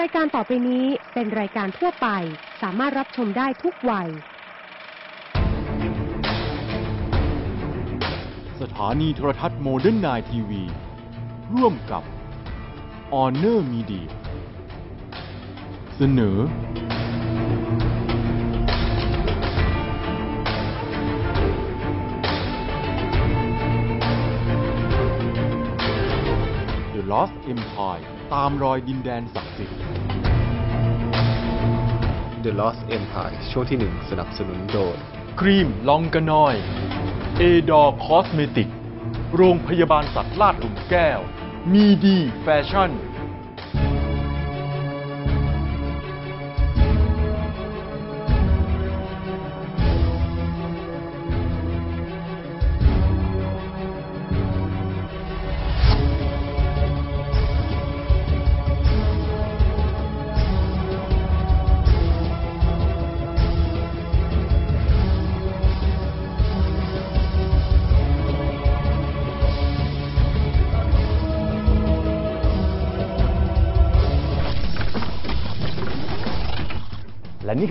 รายการต่อไปนี้เป็นรายการทั่วไป สามารถรับชมได้ทุกวัย สถานีโทรทัศน์โมเดิร์นไนทีวีร่วมกับ Honor Media เสนอ The Lost Empire ตามรอยดินแดนศักดิ์สิทธิ์ The Lost Empire ช่วงที่ 1 สนับสนุนโดยครีมลองกานอย เอดอร์คอสเมติก โรงพยาบาลสัตว์ลาดหลุมแก้ว มีดีแฟชั่น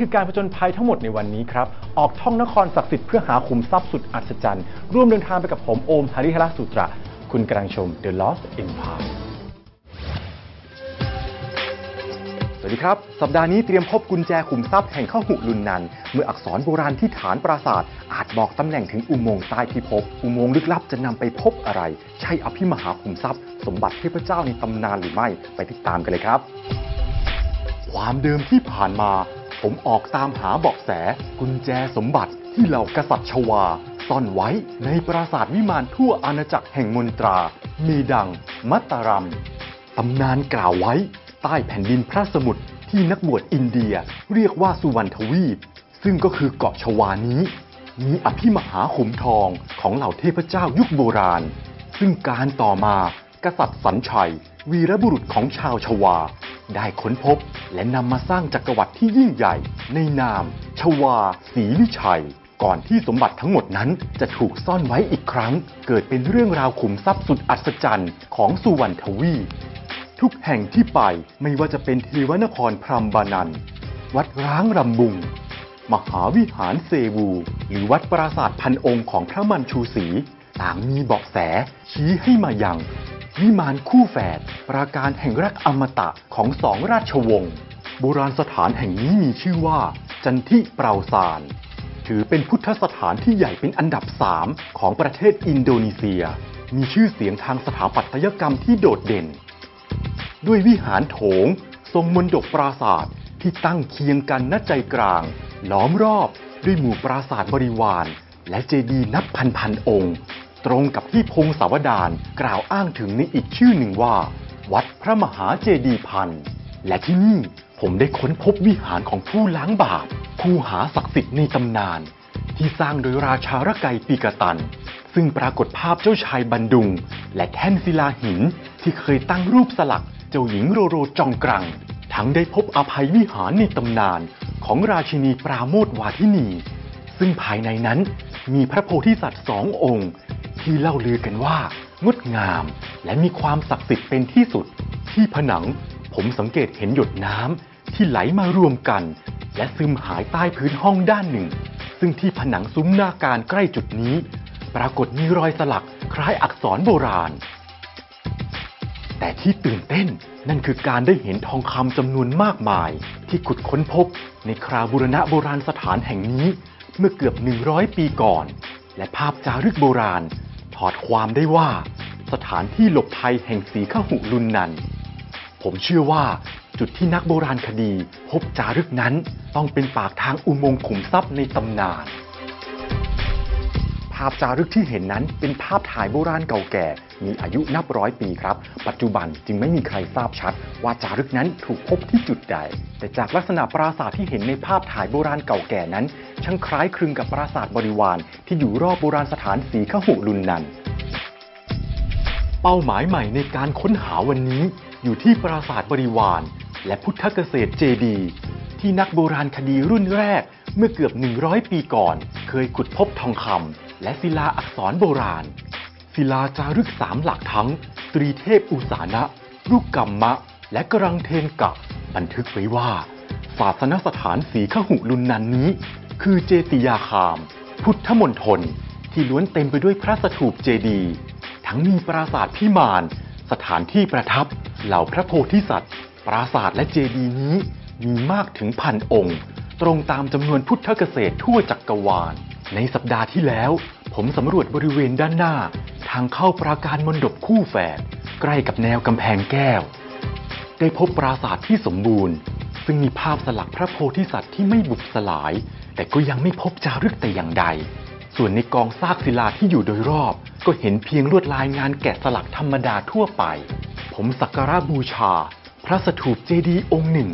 คือการผจญภัยทั้งหมดในวันนี้ครับ ออกท่องนครศักดิ์สิทธิ์เพื่อหาขุมทรัพย์สุดอัศจรรย์ ร่วมเดินทางไปกับผมโอมหาริฮราสุตระ คุณกำลังชม The Lost Empire สวัสดีครับ สัปดาห์นี้เตรียมพบกุญแจขุมทรัพย์แห่งข้าหุลุนนัน เมื่ออักษรโบราณที่ฐานปราสาท อาจบอกตำแหน่งถึงอุโมงค์ใต้พิภพ อุโมงค์ลึกลับจะนำไปพบอะไร ใช่อภิมหาขุมทรัพย์ สมบัติเทพเจ้าในตำนานหรือไม่ ไปติดตามกันเลยครับ ความเดิมที่ผ่านมา ผมออกตามหาเบาะแสกุญแจสมบัติที่เหล่ากษัตริย์ชวาซ่อนไว้ในปราสาทวิมานทั่วอาณาจักรแห่งมนตรา มีดัง มัตตารัมตำนานกล่าวไว้ ใต้แผ่นดินพระสมุทรที่นักบวชอินเดียเรียกว่าสุวรรณทวีป ซึ่งก็คือเกาะชวานี้ มีอภิมหาขุมทองของเหล่าเทพเจ้ายุคโบราณ ซึ่งการต่อมากษัตริย์สัญชัย วีรบุรุษของชาวชวา ได้ค้นพบและนำมาสร้างจักรวรรดิที่ยิ่งใหญ่ ในนาม ชวาศรีวิชัย ก่อนที่สมบัติทั้งหมดนั้นจะถูกซ่อนไว้อีกครั้ง เกิดเป็นเรื่องราวขุมทรัพย์สุดอัศจรรย์ของสุวรรณทวีทุกแห่งที่ไปไม่ว่าจะเป็นเทวนครพรมบานัน วัดร้างรำบุง มหาวิหารเซวู หรือวัดปราสาทพันองค์ของพระมันชูศรีต่างมีเบาะแสชี้ให้มายัง วิมานคู่แฝดปราการแห่งรักอมตะของสองราชวงศ์โบราณสถานแห่งนี้มีชื่อว่า จันทิเปราซาน ถือเป็นพุทธสถานที่ใหญ่เป็นอันดับสามของประเทศอินโดนีเซีย มีชื่อเสียงทางสถาปัตยกรรมที่โดดเด่น ด้วยวิหารโถง ทรงมนดกปราศาสตร์ที่ตั้งเคียงกันณใจกลาง ล้อมรอบด้วยหมู่ปราศาสตร์บริวาร และเจดีย์นับพันพันๆองค์ ตรงกับที่พงศาวดารกล่าวอ้างถึงในอีกชื่อหนึ่งว่า วัดพระมหาเจดีย์พันและที่นี่ผมได้ค้นพบวิหารของผู้ล้างบาปคูหาศักดิ์สิทธิ์ในตำนาน ที่สร้างโดยราชาระไกปีกตัน ซึ่งปรากฏภาพเจ้าชายบันดุง และแท่นศิลาหินที่เคยตั้งรูปสลักเจ้าหญิงโรโรจองกรัง ทั้งได้พบอภัยวิหารในตำนานของราชินีปราโมทวาทินี ซึ่งภายในนั้นมีพระโพธิสัตว์สององค์ ที่เล่าลือกันว่างดงาม และมีความศักดิ์สิทธิ์เป็นที่สุด ที่ผนังผมสังเกตเห็นหยดน้ำที่ไหลมารวมกัน และซึมหายใต้พื้นห้องด้านหนึ่ง ซึ่งที่ผนังซุ้มหน้าการใกล้จุดนี้ ปรากฏมีรอยสลักคล้ายอักษรโบราณ แต่ที่ตื่นเต้นนั่นคือการได้เห็นทองคำจำนวนมากมาย ที่ขุดค้นพบ ในคราวบูรณะโบราณสถานแห่งนี้ เมื่อเกือบ 100 ปีก่อน และภาพจารึกโบราณ ถอดความได้ว่าสถานที่หลบภัยแห่งสีขหุลุนนัน ผมเชื่อว่าจุดที่นักโบราณคดีพบจารึกนั้นต้องเป็นปากทางอุโมงค์ขุมทรัพย์ในตำนานาพจารึกที่เห็นนั้นเป็นภาพถ่ายโบราณเก่าแก่ มีอายุนับร้อยปีครับ ปัจจุบันจึงไม่มีใครทราบชัด ว่าจารึกนั้นถูกพบที่จุดใด แต่จากลักษณะปราสาทที่เห็นในภาพถ่ายโบราณเก่าแก่นั้น ช่างคล้ายคลึงกับปราสาทบริวารที่อยู่รอบโบราณสถานสีขหุลุนนันเป้าหมายใหม่ในการค้นหาวันนี้ อยู่ที่ปราสาทบริวาร และพุทธเกษตรเจดี ที่นักโบราณคดีรุ่นแรกเมื่อเกือบ 100 ปีก่อน เคยขุดพบทองคำ และศิลาอักษรโบราณ ศิลาจารึกสามหลักทั้ง ตรีเทพอุสานะลูกกรรมะ และกรังเทนกะ บันทึกไว้ว่า ศาสนสถานสีขหุลุนนันนี้ คือเจติยาคาม พุทธมณฑลที่ล้วนเต็มไปด้วยพระสถูปเจดีย์ทั้งมีปราสาทพิมานสถานที่ประทับเหล่าพระโพธิสัตว์ ปราสาทและเจดีย์นี้มีมากถึงพันองค์ ตรงตามจำนวนพุทธเกษตรทั่วจักกรวาล ในสัปดาห์ที่แล้ว ผมสำรวจบริเวณด้านหน้า ทางเข้าปราการมณฑปคู่แฝดใกล้กับแนวกำแพงแก้ว ได้พบปราสาทที่สมบูรณ์ ซึ่งมีภาพสลักพระโพธิสัตว์ที่ไม่บุบสลาย แต่ก็ยังไม่พบจารึกแต่อย่างใด ส่วนในกองซากศิลาที่อยู่โดยรอบ ก็เห็นเพียงลวดลายงานแกะสลักธรรมดาทั่วไป ผมสักการะบูชา พระสถูปเจดีย์องค์หนึ่ง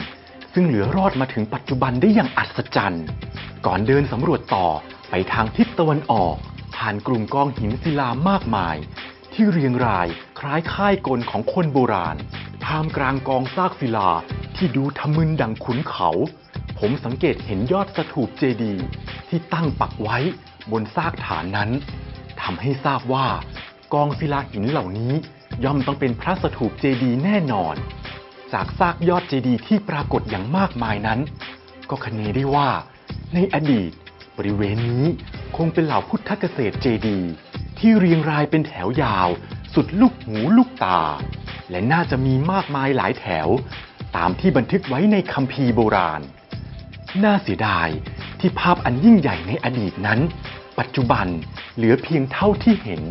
ซึ่งเหลือรอดมาถึงปัจจุบันได้อย่างอัศจรรย์ ก่อนเดินสำรวจต่อไปทางทิศตะวันออก ผ่านกลุ่มกองหินศิลามากมาย ที่เรียงรายคล้ายค่ายกลของคนโบราณท่ามกลางกองซากศิลาที่ดูทะมึนดังขุนเขา ผมสังเกตเห็นยอดสถูปเจดีย์ที่ตั้งปักไว้บนซากฐานนั้นทำให้ทราบว่ากองศิลาหินเหล่านี้ย่อมต้องเป็นพระสถูปเจดีย์แน่นอน จากซากยอดเจดีย์ที่ปรากฏอย่างมากมายนั้น ก็คเนได้ว่าในอดีต บริเวณนี้ คงเป็นเหล่าพุทธเกษตรเจดี ที่เรียงรายเป็นแถวยาว สุดลูกหูลูกตา และน่าจะมีมากมายหลายแถว ตามที่บันทึกไว้ในคัมภีร์โบราณ น่าเสียดายที่ภาพอันยิ่งใหญ่ในอดีตนั้น ปัจจุบันเหลือเพียงเท่าที่เห็น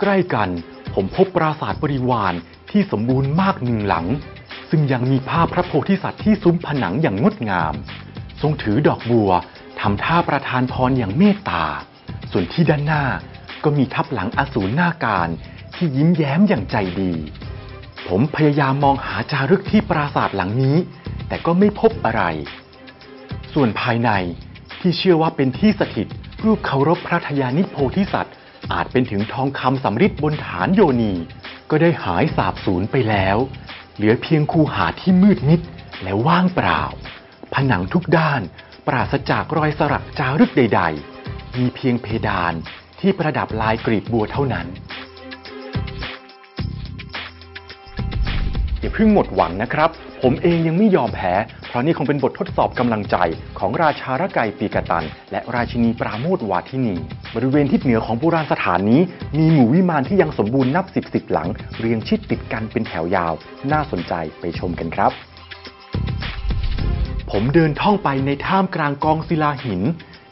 ใกล้กันผมพบปราสาทบริวารที่สมบูรณ์มากหนึ่งหลัง ซึ่งยังมีภาพพระโพธิสัตว์ที่ซุ้มผนังอย่างงดงาม ทรงถือดอกบัว ทำท่าประทานพรอย่างเมตตา ส่วนที่ด้านหน้าก็มีทับหลังอสูรหน้าการที่ยิ้มแย้มอย่างใจดี ผมพยายามมองหาจารึกที่ปราสาทหลังนี้ แต่ก็ไม่พบอะไร ส่วนภายในที่เชื่อว่าเป็นที่สถิตรูปเคารพพระทยานิโพธิสัตว์ อาจเป็นถึงทองคำสำริดบนฐานโยนี ก็ได้หายสาบสูญไปแล้ว เหลือเพียงคูหาที่มืดมิดและว่างเปล่า ผนังทุกด้าน ปราศจากรอยสลักจารึกใด ๆ มีเพียงเพดานที่ประดับลายกรีบบัวเท่านั้น อย่าเพิ่งหมดหวังนะครับ ผมเองยังไม่ยอมแพ้ เพราะนี่คงเป็นบททดสอบกำลังใจของราชาระไกปีกตัน และราชินีปราโมทวาทินี บริเวณทิศเหนือของโบราณสถานนี้ มีหมู่วิมานที่ยังสมบูรณ์นับสิบสิบหลัง เรียงชิดติดกันเป็นแถวยาว น่าสนใจไปชมกันครับ ผมเดินท่องไปในท่ามกลางกองศิลาหิน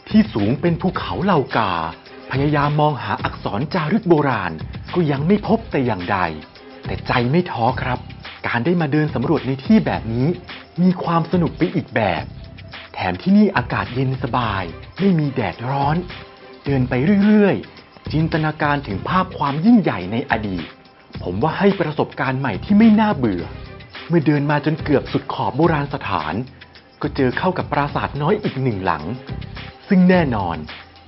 ที่สูงเป็นภูเขาเหล่ากา พยายามมองหาอักษรจารึกโบราณ ก็ยังไม่พบแต่อย่างใด แต่ใจไม่ท้อครับ การได้มาเดินสำรวจในที่แบบนี้ มีความสนุกไปอีกแบบ แถมที่นี่อากาศเย็นสบาย ไม่มีแดดร้อน เดินไปเรื่อยๆ จินตนาการถึงภาพความยิ่งใหญ่ในอดีต ผมว่าให้ประสบการณ์ใหม่ที่ไม่น่าเบื่อ เมื่อเดินมาจนเกือบสุดขอบโบราณสถาน ก็เจอเข้ากับปราสาทน้อยอีกหนึ่งหลัง ซึ่งแน่นอน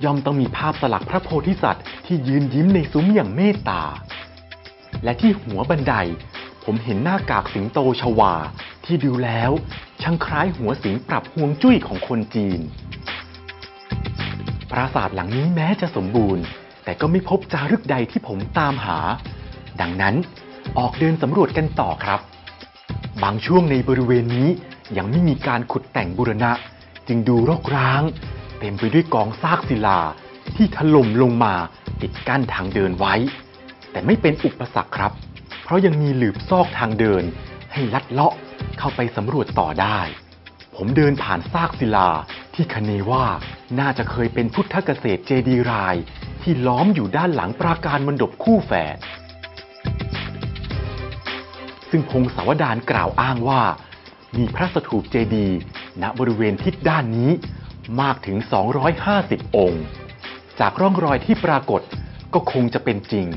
ย่อมต้องมีภาพสลักพระโพธิสัตว์ที่ยืนยิ้มในซุ้มอย่างเมตตา และที่หัวบันได ผมเห็นหน้ากากสิงโตชวา ที่ดูแล้วช่างคล้ายหัวสิงปรับฮวงจุ้ยของคนจีน ปราสาทหลังนี้แม้จะสมบูรณ์ แต่ก็ไม่พบจารึกใดที่ผมตามหา ดังนั้นออกเดินสำรวจกันต่อครับ บางช่วงในบริเวณนี้ ยังไม่มีการขุดแต่งบูรณะ จึงดูรกร้าง เต็มไปด้วยกองซากศิลาที่ถล่มลงมาปิดกั้นทางเดินไว้ แต่ไม่เป็นอุปสรรคครับ เพราะยังมีหลืบซอกทางเดิน ให้ลัดเลาะเข้าไปสำรวจต่อได้ ผมเดินผ่านซากศิลาที่คเนว่าน่าจะเคยเป็นพุทธเกษตรเจดีราย ที่ล้อมอยู่ด้านหลังปราการมณฑปคู่แฝดซึ่งพงศาวดารกล่าวอ้างว่า มีพระสถูปเจดีย์ณบริเวณทิศด้านนี้มากถึง 250 องค์ จากร่องรอยที่ปรากฏก็คงจะเป็นจริง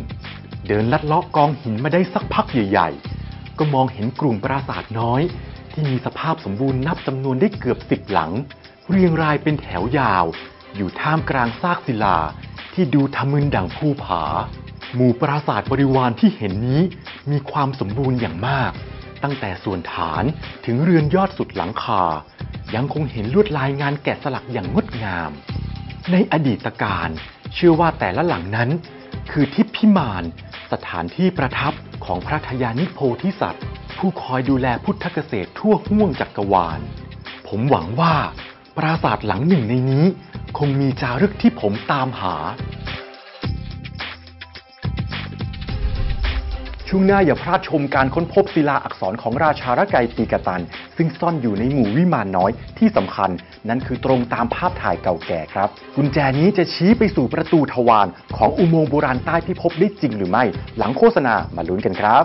เดินลัดเลาะกองหินมาได้สักพักใหญ่ๆ ก็มองเห็นกลุ่มปราสาทน้อย ที่มีสภาพสมบูรณ์นับจำนวนได้เกือบสิบหลัง เรียงรายเป็นแถวยาว อยู่ท่ามกลางซากศิลาที่ดูทะมึนดังภูผา หมู่ปราสาทบริวารที่เห็นนี้มีความสมบูรณ์อย่างมาก ตั้งแต่ส่วนฐานถึงเรือนยอดสุดหลังคา ยังคงเห็นลวดลายงานแกะสลักอย่างงดงาม ในอดีตการเชื่อว่าแต่ละหลังนั้น คือทิพย์พิมานสถานที่ประทับของพระทยานิโพธิสัตว์ ผู้คอยดูแลพุทธเกษตรทั่วห้วงจักรวาล ผมหวังว่าปราสาทหลังหนึ่งในนี้ คงมีจารึกที่ผมตามหา ช่วงหน้าอย่าพลาดชมการค้นพบศิลาอักษรของราชาระไกตีกตัน ซึ่งซ่อนอยู่ในหมู่วิมานน้อยที่สำคัญ นั่นคือตรงตามภาพถ่ายเก่าแก่ครับ กุญแจนี้จะชี้ไปสู่ประตูทวารของอุโมงค์โบราณใต้พิภพได้จริงหรือไม่ หลังโฆษณามาลุ้นกันครับ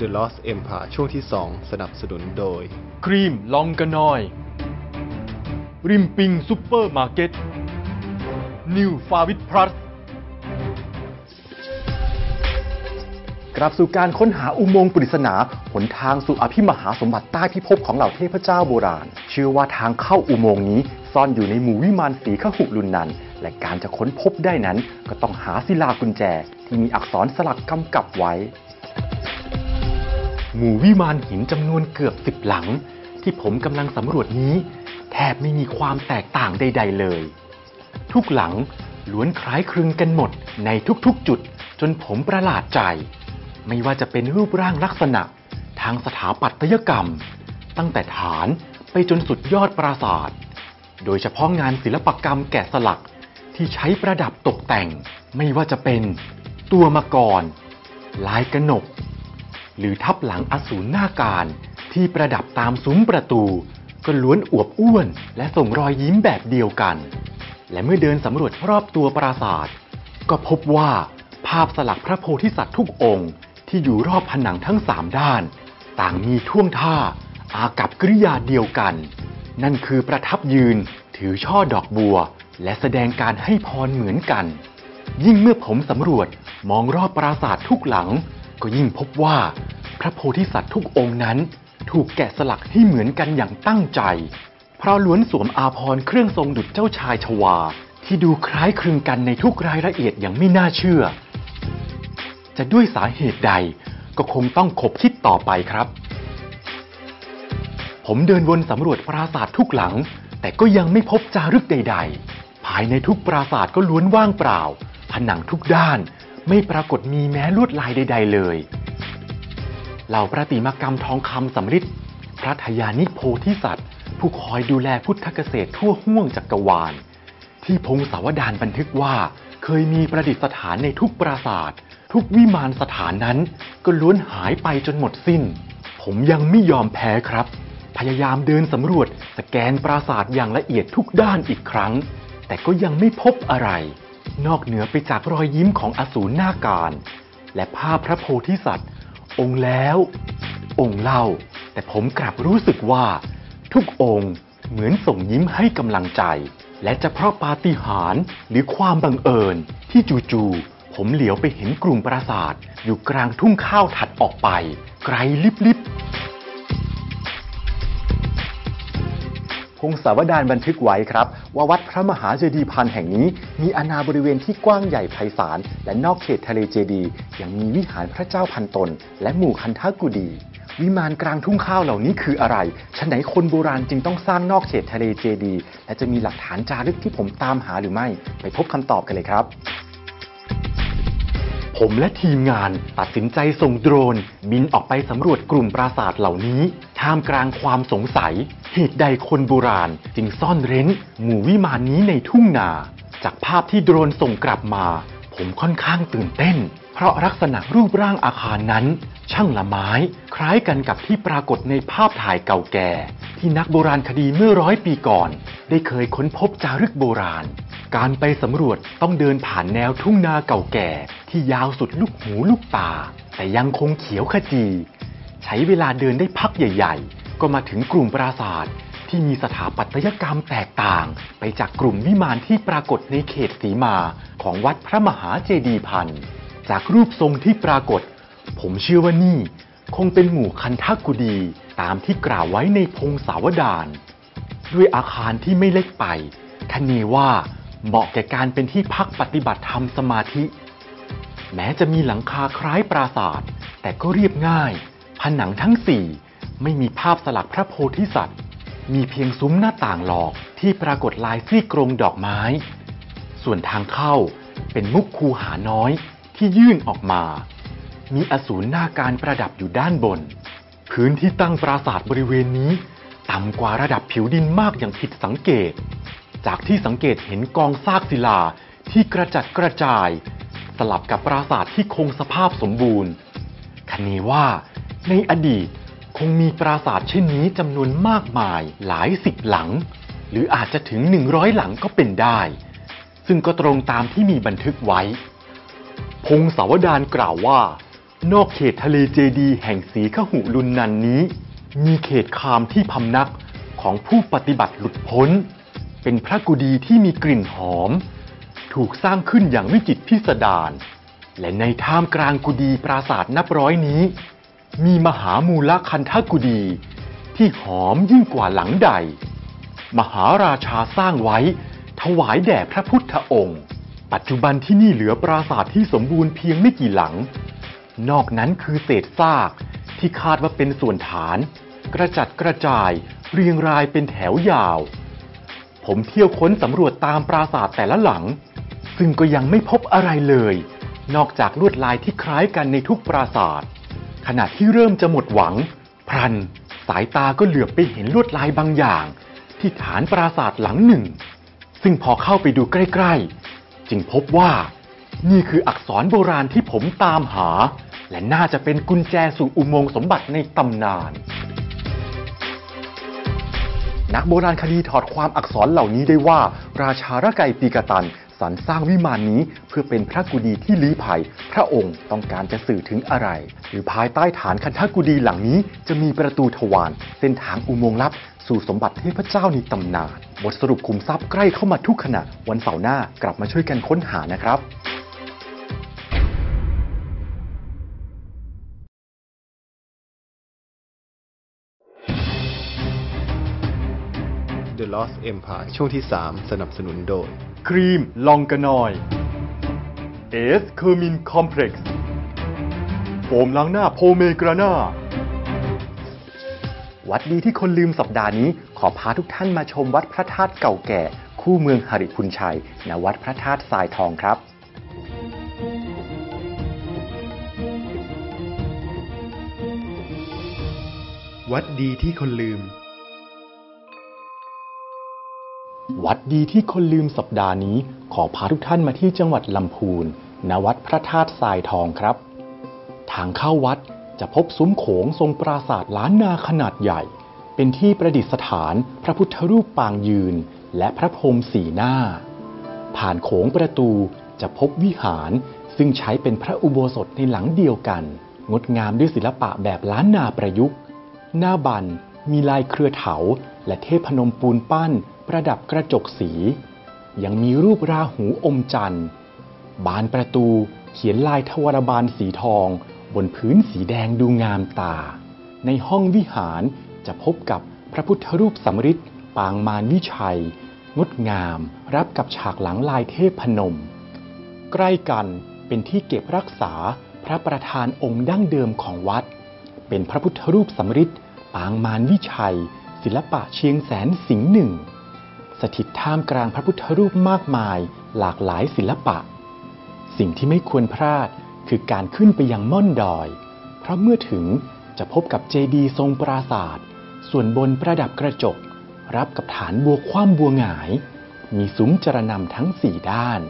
The Lost Empire ช่วงที่ 2 สนับสนุนโดย ครีมลองกันหน่อย ริมปิงซุปเปอร์มาร์เก็ตนิวฟาวิตพลัสกลับสู่การค้นหาอุโมงค์ปริศนาหนทางสู่อภิมหาสมบัติใต้พิภพของเหล่าเทพเจ้าโบราณ เชื่อว่าทางเข้าอุโมงค์นี้ ซ่อนอยู่ในหมู่วิมานสีขหุลุนนัน และการจะค้นพบได้นั้น ก็ต้องหาศิลากุญแจ ที่มีอักษรสลักกำกับไว้ หมู่วิมานหินจำนวนเกือบสิบหลัง ที่ผมกำลังสำรวจนี้ แทบไม่มีความแตกต่างใด ๆ เลย ทุกหลังล้วนคล้ายคลึงกันหมดในทุกๆจุดจนผมประหลาดใจ ไม่ว่าจะเป็นรูปร่างลักษณะ ทางสถาปัตยกรรม ตั้งแต่ฐานไปจนสุดยอดปราสาท โดยเฉพาะงานศิลปกรรมแกะสลักที่ใช้ประดับตกแต่ง ไม่ว่าจะเป็นตัวมังกร ลายกระหนก หรือทับหลังอสูรหน้าการที่ประดับตามซุ้มประตู ก็ล้วนอวบอ้วนและส่งรอยยิ้มแบบเดียวกัน และเมื่อเดินสำรวจรอบตัวปราสาท ก็พบว่าภาพสลักพระโพธิสัตว์ทุกองค์ ที่อยู่รอบผนังทั้งสามด้าน ต่างมีท่วงท่า อากับกริยาเดียวกัน นั่นคือประทับยืนถือช่อดอกบัว และแสดงการให้พรเหมือนกัน ยิ่งเมื่อผมสำรวจมองรอบปราสาททุกหลัง ก็ยิ่งพบว่าพระโพธิสัตว์ทุกองค์นั้น ถูกแกะสลักให้เหมือนกันอย่างตั้งใจ เพราะล้วนสวมอาภรณ์เครื่องทรงดุจเจ้าชายชวา ที่ดูคล้ายคลึงกันในทุกรายละเอียดอย่างไม่น่าเชื่อ จะด้วยสาเหตุใดก็คงต้องขบคิดต่อไปครับ ผมเดินวนสำรวจปราสาททุกหลัง แต่ก็ยังไม่พบจารึกใด ๆ ภายในทุกปราสาทก็ล้วนว่างเปล่า ผนังทุกด้านไม่ปรากฏมีแม้ลวดลายใด ๆ เลย เหล่าประติมากรรมทองคำสำริดพระทยานิโพธิสัตว์ ผู้คอยดูแลพุทธเกษตรทั่วห้วงจักกรวาล ที่พงศาวดารบันทึกว่า เคยมีประดิษฐานในทุกปราสาท ทุกวิมานสถานนั้น ก็ล้วนหายไปจนหมดสิ้น ผมยังไม่ยอมแพ้ครับ พยายามเดินสำรวจสแกนปราสาทอย่างละเอียดทุกด้านอีกครั้ง แต่ก็ยังไม่พบอะไร นอกเหนือไปจากรอยยิ้มของอสูรหน้าการ และภาพพระโพธิสัตว์ องค์แล้ว องค์เล่า แต่ผมกลับรู้สึกว่า ทุกองค์เหมือนส่งยิ้มให้กำลังใจ และจะเพราะปาฏิหาริย์หรือความบังเอิญ ที่จู่ๆผมเหลียวไปเห็นกลุ่มปราสาท อยู่กลางทุ่งข้าวถัดออกไป ไกลลิบๆ พงศาวดารบันทึกไว้ครับ ว่าวัดพระมหาเจดีย์พันแห่งนี้ มีอาณาบริเวณที่กว้างใหญ่ไพศาลและนอกเขตทะเลเจดีย์ยังมีวิหารพระเจ้าพันตน และหมู่คันทกุดี วิมานกลางทุ่งข้าวเหล่านี้คืออะไรฉะไหนคนโบราณจึงต้องสร้างนอกเขตทะเลเจดีย์และจะมีหลักฐานจารึกที่ผมตามหาหรือไม่ ไปพบคำตอบกันเลยครับ ผมและทีมงานตัดสินใจส่งโดรน บินออกไปสำรวจกลุ่มปราสาทเหล่านี้ ท่ามกลางความสงสัย เหตุใดคนโบราณ จึงซ่อนเร้น หมู่วิมานนี้ในทุ่งนา จากภาพที่โดรนส่งกลับมา ผมค่อนข้างตื่นเต้น เพราะลักษณะรูปร่างอาคารนั้น ช่างละไม้คล้ายกันกับที่ปรากฏในภาพถ่ายเก่าแก่ ที่นักโบราณคดีเมื่อร้อยปีก่อน ได้เคยค้นพบจารึกโบราณ การไปสำรวจต้องเดินผ่านแนวทุ่งนาเก่าแก่ ที่ยาวสุดลูกหูลูกตา แต่ยังคงเขียวขจี ใช้เวลาเดินได้พักใหญ่ ๆ ก็มาถึงกลุ่มปราสาทที่มีสถาปัตยกรรมแตกต่าง ไปจากกลุ่มวิมานที่ปรากฏในเขตสีมาของวัดพระมหาเจดีย์พันธ์ จากรูปทรงที่ปรากฏ ผมเชื่อว่านี่ คงเป็นหมู่คันทักุดีตามที่กล่าวไว้ในพงศาวดารด้วยอาคารที่ไม่เล็กไปคเนว่าเหมาะแก่การเป็นที่พักปฏิบัติธรรมสมาธิ แม้จะมีหลังคาคล้ายปราสาท แต่ก็เรียบง่าย ผนังทั้งสี่ไม่มีภาพสลักพระโพธิสัตว์ มีเพียงซุ้มหน้าต่างหลอกที่ปรากฏลายซี่กรงดอกไม้ ส่วนทางเข้าเป็นมุกคูหาน้อย ที่ยื่นออกมา มีอสูรหน้าการประดับอยู่ด้านบน พื้นที่ตั้งปราสาทบริเวณนี้ ต่ำกว่าระดับผิวดินมากอย่างผิดสังเกต จากที่สังเกตเห็นกองซากศิลาที่กระจัดกระจาย สลับกับปราสาทที่คงสภาพสมบูรณ์คณีว่าในอดีตคงมีปราสาทเช่นนี้จำนวนมากมายหลายสิบหลัง หรืออาจจะถึงหนึ่งร้อยหลังก็เป็นได้ ซึ่งก็ตรงตามที่มีบันทึกไว้ งศาวดารกล่าวว่า นอกเขตทะเลเจดีแห่งสีขหุลุนนันนี้ มีเขตคามที่พำนักของผู้ปฏิบัติหลุดพ้น เป็นพระกุดีที่มีกลิ่นหอม ถูกสร้างขึ้นอย่างวิจิตรพิสดารและในท่ามกลางกุดีปราสาทนับร้อยนี้ มีมหามูลคันธกุดี ที่หอมยิ่งกว่าหลังใด มหาราชาสร้างไว้ ถวายแด่พระพุทธองค์ ปัจจุบันที่นี่เหลือปราสาทที่สมบูรณ์เพียงไม่กี่หลัง นอกนั้นคือเศษซากที่คาดว่าเป็นส่วนฐาน กระจัดกระจาย เรียงรายเป็นแถวยาว ผมเที่ยวค้นสำรวจตามปราสาทแต่ละหลัง ซึ่งก็ยังไม่พบอะไรเลย นอกจากลวดลายที่คล้ายกันในทุกปราสาทขณะที่เริ่มจะหมดหวัง พรัน สายตาก็เหลือบไปเห็นลวดลายบางอย่าง ที่ฐานปราสาทหลังหนึ่ง ซึ่งพอเข้าไปดูใกล้ๆ จึงพบว่า นี่คืออักษรโบราณที่ผมตามหา และน่าจะเป็นกุญแจสู่อุโมงค์สมบัติในตำนาน นักโบราณคดีถอดความอักษรเหล่านี้ได้ว่า ราชาระไกปีกตันสรรสร้างวิมานนี้เพื่อเป็นพระกุดีที่ลี้ภัย พระองค์ต้องการจะสื่อถึงอะไร หรือภายใต้ฐานคันธกุดีหลังนี้จะมีประตูทวารเส้นทางอุโมงค์ลับ สู่สมบัติเทพเจ้าในตำนาน บทสรุปคุมทรัพย์ใกล้เข้ามาทุกขณะ วันเสาร์หน้ากลับมาช่วยกันค้นหานะครับ The Lost Empire ช่วงที่ 3 สนับสนุนโดย ครีม ลองกานอยเอสเคอร์มินคอมเพล็กซ์โฟมล้างหน้าโพเมกราน่า วัดดีที่คนลืมสัปดาห์นี้ ขอพาทุกท่านมาชมวัดพระธาตุเก่าแก่ คู่เมืองหริพุนชัยณวัดพระธาตุทรายทองครับ วัดดีที่คนลืม วัดดีที่คนลืมสัปดาห์นี้ ขอพาทุกท่านมาที่จังหวัดลำพูนณวัดพระธาตุทรายทองครับ ทางเข้าวัด จะพบซุ้มโขงทรงปราสาทล้านนาขนาดใหญ่ เป็นที่ประดิษฐานพระพุทธรูปปางยืน และพระพรหมสีหน้า ผ่านโขงประตูจะพบวิหารซึ่งใช้เป็นพระอุโบสถในหลังเดียวกัน งดงามด้วยศิลปะแบบล้านนาประยุกต์ หน้าบันมีลายเครือเถา และเทพนมปูนปั้น ประดับกระจกสี ยังมีรูปราหูอมจันทร์ บานประตูเขียนลายทวารบาลสีทอง บนพื้นสีแดงดูงามตา ในห้องวิหารจะพบกับพระพุทธรูปสำริดปางมารวิชัย งดงามรับกับฉากหลังลายเทพพนม ใกล้กันเป็นที่เก็บรักษาพระประธานองค์ดั้งเดิมของวัด เป็นพระพุทธรูปสำริดปางมารวิชัย ศิลปะเชียงแสนสิงห์หนึ่ง สถิตท่ามกลางพระพุทธรูปมากมาย หลากหลายศิลปะ สิ่งที่ไม่ควรพลาด คือการขึ้นไปยังม่อนดอย เพราะเมื่อถึงจะพบกับเจดีย์ทรงปราศาสตร์ส่วนบนประดับกระจก รับกับฐานบัวคว่ำบัวหงาย มีซุ้มจรนำทั้งสี่ด้าน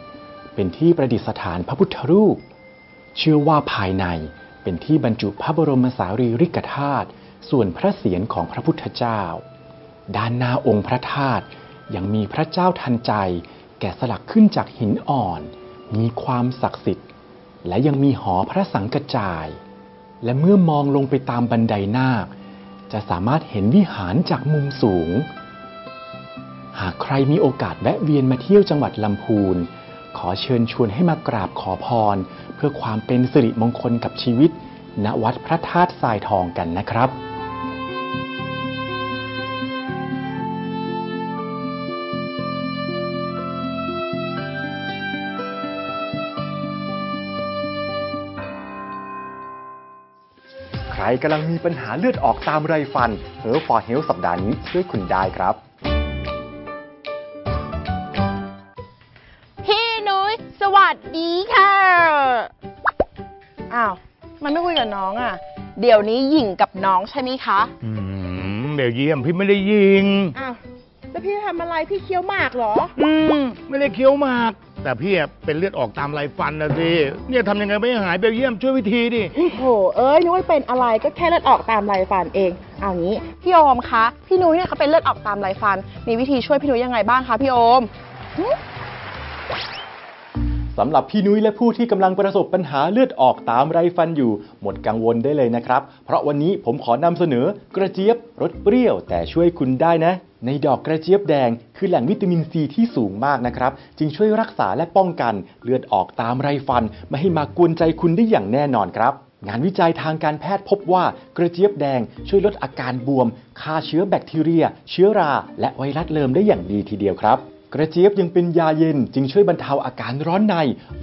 เป็นที่ประดิษฐานพระพุทธรูป เชื่อว่าภายในเป็นที่บรรจุพระบรมสารีริกธาตุส่วนพระเศียรของพระพุทธเจ้า ด้านหน้าองค์พระธาตุยังมีพระเจ้าทันใจ แกะสลักขึ้นจากหินอ่อน มีความศักดิ์สิทธิ์ และยังมีหอพระสังกจาย และเมื่อมองลงไปตามบันไดนาค จะสามารถเห็นวิหารจากมุมสูง หากใครมีโอกาสแวะเวียนมาเที่ยวจังหวัดลำพูน ขอเชิญชวนให้มากราบขอพร เพื่อความเป็นสิริมงคลกับชีวิต ณวัดพระธาตุทรายทองกันนะครับ กำลังมีปัญหาเลือดออกตามไรฟันเฮอร์ฟอร์เฮลสัปดาห์นี้ช่วยคุณได้ครับพี่นุ้ยสวัสดีค่ะอ้าวมันไม่คุยกับน้องอะ เดี๋ยวนี้หญิงกับน้องใช่ไหมคะอืมเบลเยียมพี่ไม่ได้ยิง อ้าวแล้วพี่ทำอะไรพี่เคี้ยวหมากเหรอ อืม ไม่ได้เคี้ยวหมาก แต่พี่อะเป็นเลือดออกตามไรฟันนะสิเนี่ยทำยังไงไม่ให้หายเบลเยียมช่วยวิธีดิ โหเอ้ยนุ้ยเป็นอะไรก็แค่เลือดออกตามไรฟันเองเอางี้พี่โอมคะพี่นุ้ยเนี่ยเขาเป็นเลือดออกตามไรฟัน มีวิธีช่วยพี่นุ้ยยังไงบ้างคะพี่โอม สำหรับพี่นุ้ยและผู้ที่กำลังประสบปัญหาเลือดออกตามไรฟันอยู่ หมดกังวลได้เลยนะครับ เพราะวันนี้ผมขอนำเสนอกระเจี๊ยบรสเปรี้ยวแต่ช่วยคุณได้นะ ในดอกกระเจี๊ยบแดง คือแหล่งวิตามินซีที่สูงมากนะครับ จึงช่วยรักษาและป้องกันเลือดออกตามไรฟัน ไม่ให้มากวนใจคุณได้อย่างแน่นอนครับงานวิจัยทางการแพทย์พบว่ากระเจี๊ยบแดงช่วยลดอาการบวมฆ่าเชื้อแบคทีเรีย เชื้อรา และไวรัสเลิมได้อย่างดีทีเดียวครับ กระเจี๊ยบยังเป็นยาเย็นจึงช่วยบรรเทาอาการร้อนใน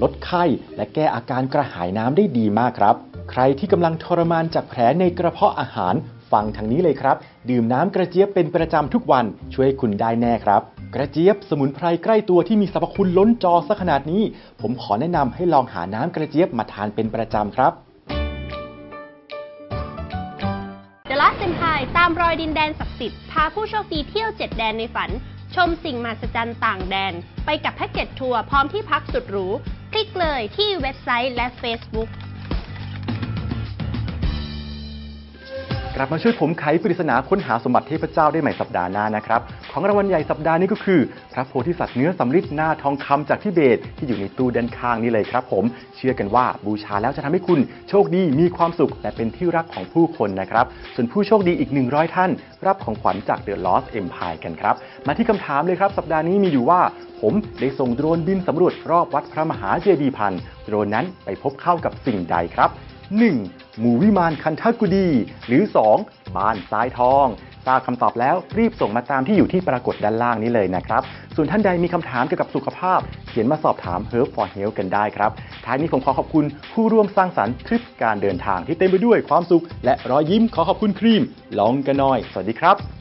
ลดไข้ และแก้อาการกระหายน้ำได้ดีมากครับ ใครที่กำลังทรมานจากแผลในกระเพาะอาหาร ฟังทางนี้เลยครับ ดื่มน้ำกระเจี๊ยบเป็นประจำทุกวันช่วยคุณได้แน่ครับ กระเจี๊ยบสมุนไพรใกล้ตัวที่มีสรรพคุณล้นจอซะขนาดนี้ ผมขอแนะนำให้ลองหาน้ำกระเจี๊ยบมาทานเป็นประจำครับ The Last Empire ตามรอยดินแดนศักดิ์สิทธิ์พาผู้โชคดีเที่ยวเจ็ดแดนในฝัน ชมสิ่งมหัศจรรย์ต่างแดน ไปกับแพ็กเกจทัวร์พร้อมที่พักสุดหรู คลิกเลยที่เว็บไซต์และ Facebook ลับมาช่วยผมไขปริศนาค้นหาสมบัติเทพเจ้าได้ใหม่สัปดาห์หน้านะครับ ของรางวัลใหญ่สัปดาห์นี้ก็คือ พระโพธิสัตว์เนื้อสำริดหน้าทองคำจากทิเบตที่อยู่ในตู้ด้านข้างนี้เลยครับ ผมเชื่อกันว่าบูชาแล้วจะทำให้คุณโชคดีมีความสุข และเป็นที่รักของผู้คนนะครับ ส่วนผู้โชคดีอีก 100 ท่าน รับของขวัญจาก The Lost Empire กันครับ มาที่คำถามเลยครับ สัปดาห์นี้มีอยู่ว่าผมได้ส่งโดรนบินสำรวจรอบวัดพระมหาเจดีย์พันโดรนนั้นไปพบเข้ากับสิ่งใดครับ 1. หมู่วิมานคันทกุดี หรือ 2. บ้านทรายทองทราบคำตอบแล้วรีบส่งมาตามที่อยู่ที่ปรากฏด้านล่างนี้เลยนะครับ ส่วนท่านใดมีคำถามเกี่ยวกับสุขภาพ เขียนมาสอบถาม Herb for Health กันได้ครับ ท้ายนี้ผมขอขอบคุณผู้ร่วมสร้างสรรค์ทริปการเดินทางที่เต็มไปด้วยความสุข และรอยยิ้มขอขอบคุณครีมลองกันหน่อย สวัสดีครับ